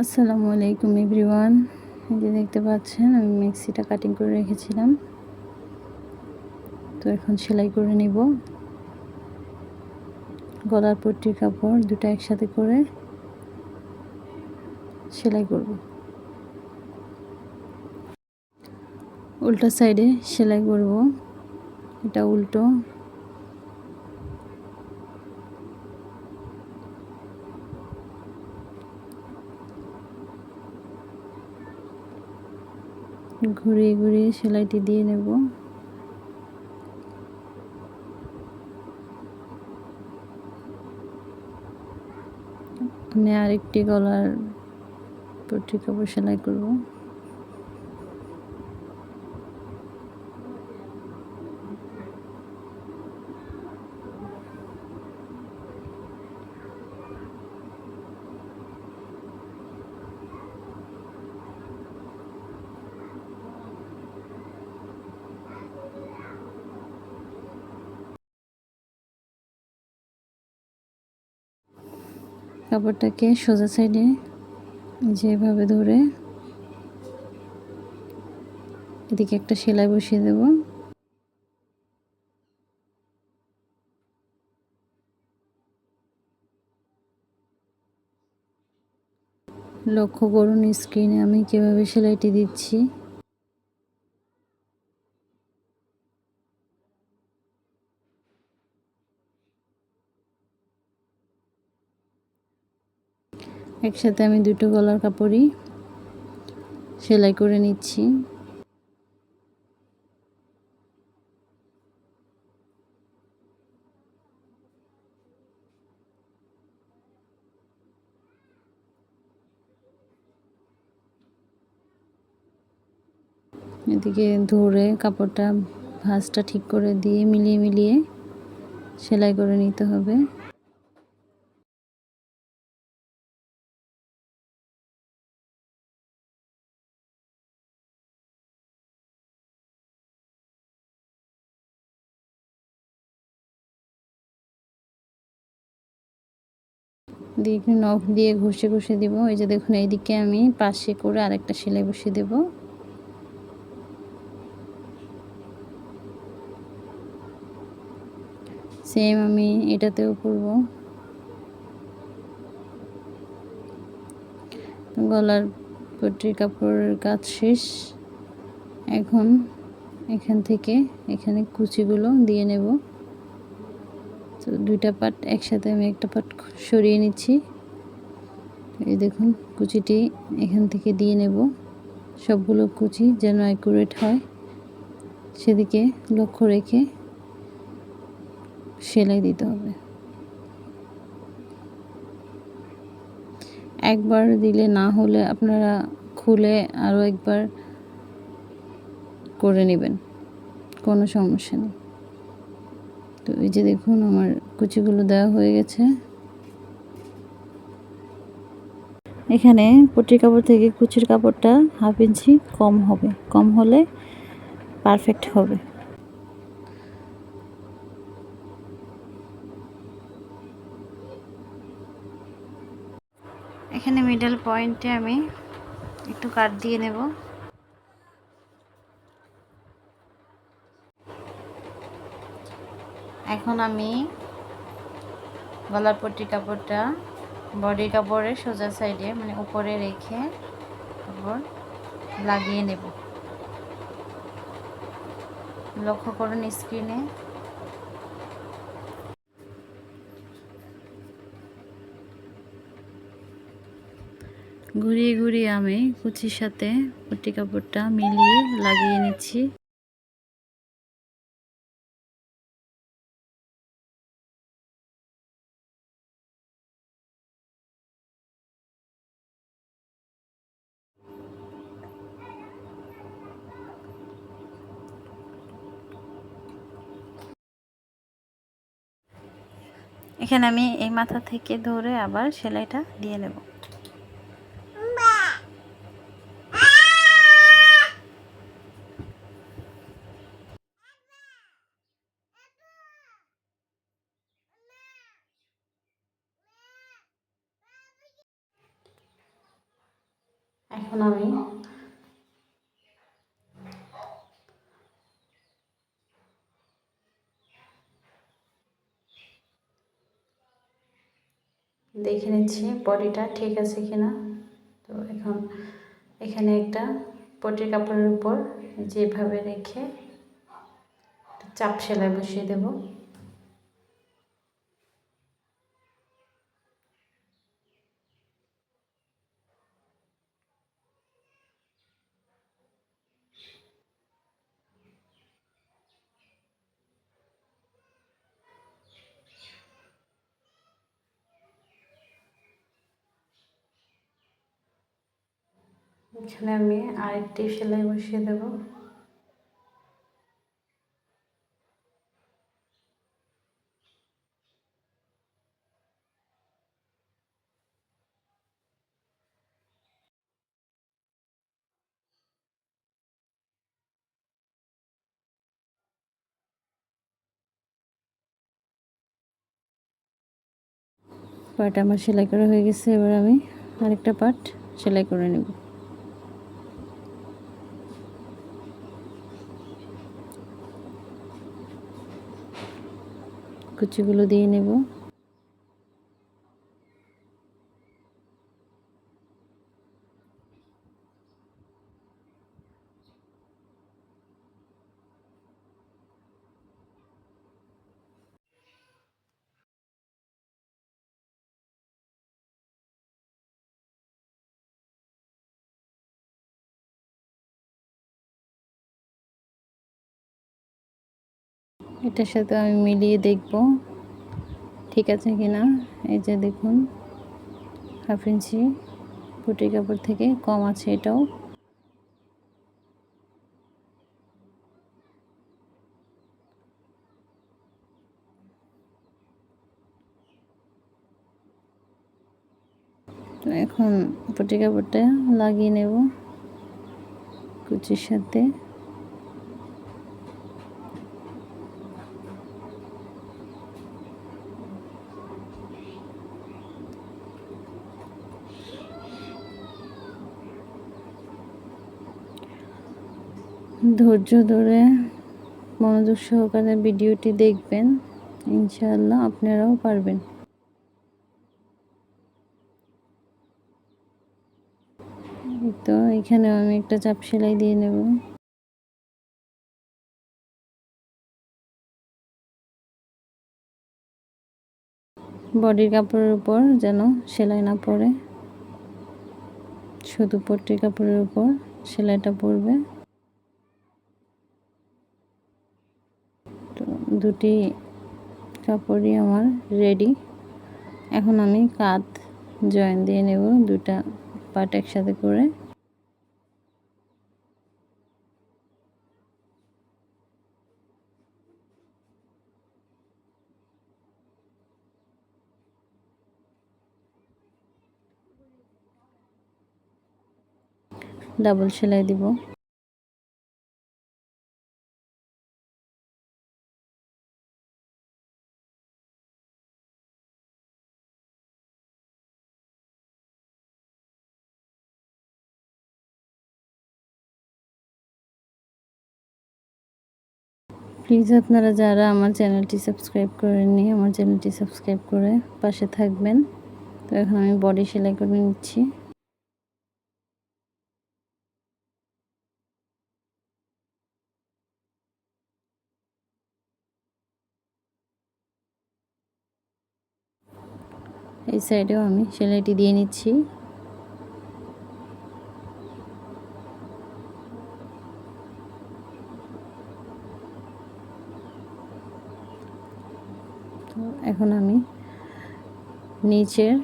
আসসালামু আলাইকুম এভরিওয়ান। এই যে দেখতে পাচ্ছেন, আমি মিক্সিটা কাটিং করে রেখেছিলাম। তো এখন সেলাই করে নিব। গলার পট্টির কাপড় দুটো একসাথে করে সেলাই করব। উল্টা সাইডে সেলাই করব। এটা উল্টো। ঘুরিয়ে ঘুরিয়ে সেলাইটি দিয়ে নেব। আরেকটি গলার পট্টি কাপড় সেলাই করব। কাপড়টাকে সোজা সাইডে যেভাবে ধরে এদিকে একটা সেলাই বসিয়ে দেব। লক্ষ্য করুন স্ক্রিনে আমি কীভাবে সেলাইটি দিচ্ছি। একসাথে আমি দুটো গলার কাপড়ই সেলাই করে নিচ্ছি। এদিকে ধরে কাপড়টা ভাঁজটা ঠিক করে দিয়ে মিলিয়ে মিলিয়ে সেলাই করে নিতে হবে। দিয়ে নখ দিয়ে ঘষে ঘষে দিব। ওই যে দেখুন, এইদিকে আমি পাশে করে আরেকটা সেলাই বসিয়ে দেব। সেম আমি এটাতেও করব। গলার পট্টির কাপড়ের কাজ শেষ। এখন এখান থেকে এখানে কুচিগুলো দিয়ে নেব। তো দুইটা পাট একসাথে আমি একটা পাট সরিয়ে নিচ্ছি। এই দেখুন, কুচিটি এখান থেকে দিয়ে নেব। সবগুলো কুচি যেন অ্যাকুরেট হয়। সেদিকে লক্ষ্য রেখে সেলাই দিতে হবে। একবার দিলে না হলে আপনারা খুলে আরও একবার করে নেবেন। কোনো সমস্যা নেই। তো এই যে দেখুন, আমার কুচিগুলো দেওয়া হয়ে গেছে। এখানে পটির কাপড় থেকে কুচির কাপড়টা হাফ ইঞ্চি কম হবে। কম হলে পারফেক্ট হবে। এখানে মিডল পয়েন্টে আমি একটু কাট দিয়ে নেব। এখন আমি গলার পট্টি কাপড়টা বডি কাপড়ের সোজা সাইডে মানে উপরে রেখে তারপর লাগিয়ে নেব। লক্ষ্য করুন স্ক্রিনে ঘুরিয়ে ঘুরিয়ে আমি কুচির সাথে পট্টি কাপড়টা মিলিয়ে লাগিয়ে নিচ্ছি। এখানে আমি এই মাথা থেকে ধরে আবার সেলাইটা দিয়ে নেব এখন আমি দেখে নিচ্ছি বডিটা ঠিক আছে কিনা। তো এখন এখানে একটা পটির কাপড়ের উপর যেভাবে রেখে চাপ সেলাই বসিয়ে দেব। এখানে আমি আরেকটি সেলাই বসিয়ে দেব। পাট আমার সেলাই করা হয়ে গেছে, এবার আমি আরেকটা পাট সেলাই করে নেব। কুচিগুলো দিয়ে নেব। এটার সাথে আমি মিলিয়ে দেখব। ঠিক আছে কি না? এই যে দেখুন, হাফ ইঞ্চি পুটি কাপড় থেকে কম আছে এটাও। তো এখন পুটি কাপড়টা লাগিয়ে নেব। কুচির সাথে। ধৈর্য ধরে মনোযোগ সহকারে ভিডিওটি দেখবেন। ইনশাআল্লাহ আপনারাও পারবেন। তো এখানে আমি একটা চাপ সেলাই দিয়ে নেব। বডির কাপড়ের উপর যেন সেলাই না পড়ে। শুধু পট্টির কাপড়ের উপর সেলাইটা পড়বে তো দুটি কাপড়ই আমার রেডি এখন আমি কাঁধ জয়েন দিয়ে নেব দুটা পাট একসাথে করে। ডাবল সেলাই দিব। প্লিজ আপনারা যারা আমার চ্যানেলটি সাবস্ক্রাইব করেননি, আমার চ্যানেলটি সাবস্ক্রাইব করে পাশে থাকবেন। তো এখন আমি বডি সেলাই করে নিচ্ছি। এই সাইডেও আমি সেলাইটি দিয়ে নিচ্ছি। তো এখন আমি নিচের,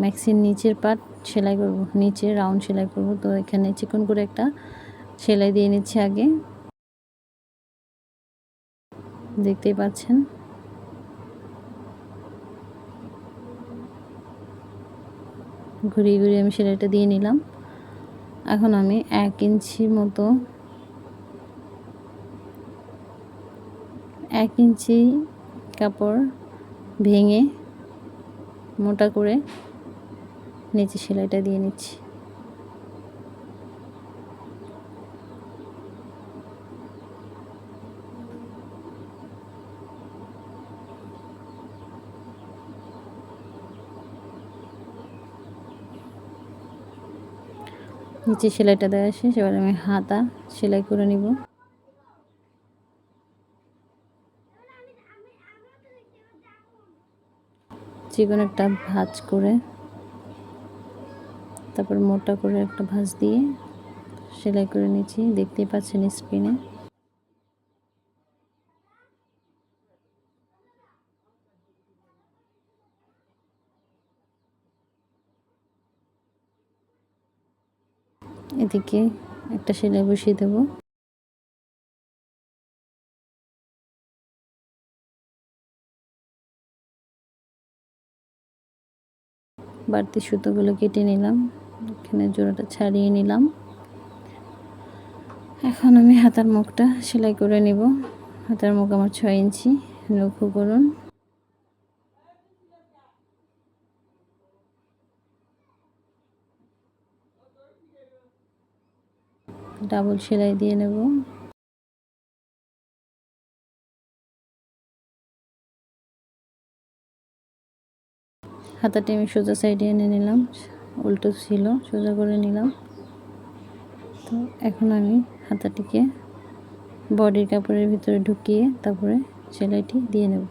ম্যাক্সির নিচের পাট সেলাই করব, নিচে রাউন্ড সেলাই করব। তো এখানে চিকন করে একটা সেলাই দিয়ে নিচ্ছি আগে। দেখতেই পাচ্ছেন? ঘুরিয়ে ঘুরিয়ে আমি সেলাইটা দিয়ে নিলাম। এখন আমি এক ইঞ্চি মতো, এক ইঞ্চি কাপড় ভেঙে মোটা করে নিচে সেলাইটা দিয়ে নিচ্ছি। নিচে সেলাইটা দেওয়া শেষ, এবার আমি হাতা সেলাই করে নিব। চিকন একটা ভাজ করে, তারপর মোটা করে একটা ভাঁজ দিয়ে সেলাই করে নিচ্ছি। দেখতেই পাচ্ছেন স্ক্রিনে। এদিকে একটা সেলাই বসিয়ে দেবো। বাড়তি সুতোগুলো কেটে নিলাম। এখানে জোড়াটা ছাড়িয়ে নিলাম। এখন আমি হাতার মুখটা সেলাই করে নিব। হাতার মুখ আমার ছয় ইঞ্চি, লক্ষ্য করুন। ডাবল সেলাই দিয়ে নেব। হাতাটি আমি সোজা সাইডে এনে নিলাম। উল্টো ছিল, সোজা করে নিলাম। তো এখন আমি হাতাটিকে বডির কাপড়ের ভিতরে ঢুকিয়ে তারপরে সেলাইটি দিয়ে নেব।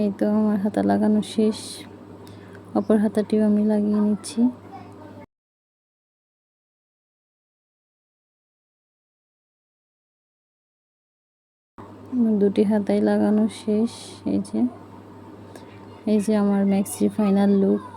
এই তো আমার হাতা লাগানো শেষ। অপর হাতাটিও আমি লাগিয়ে নিচ্ছি। দুটি হাতাই লাগানো শেষ, এই যে। এই যে আমার ম্যাক্সি ফাইনাল লুক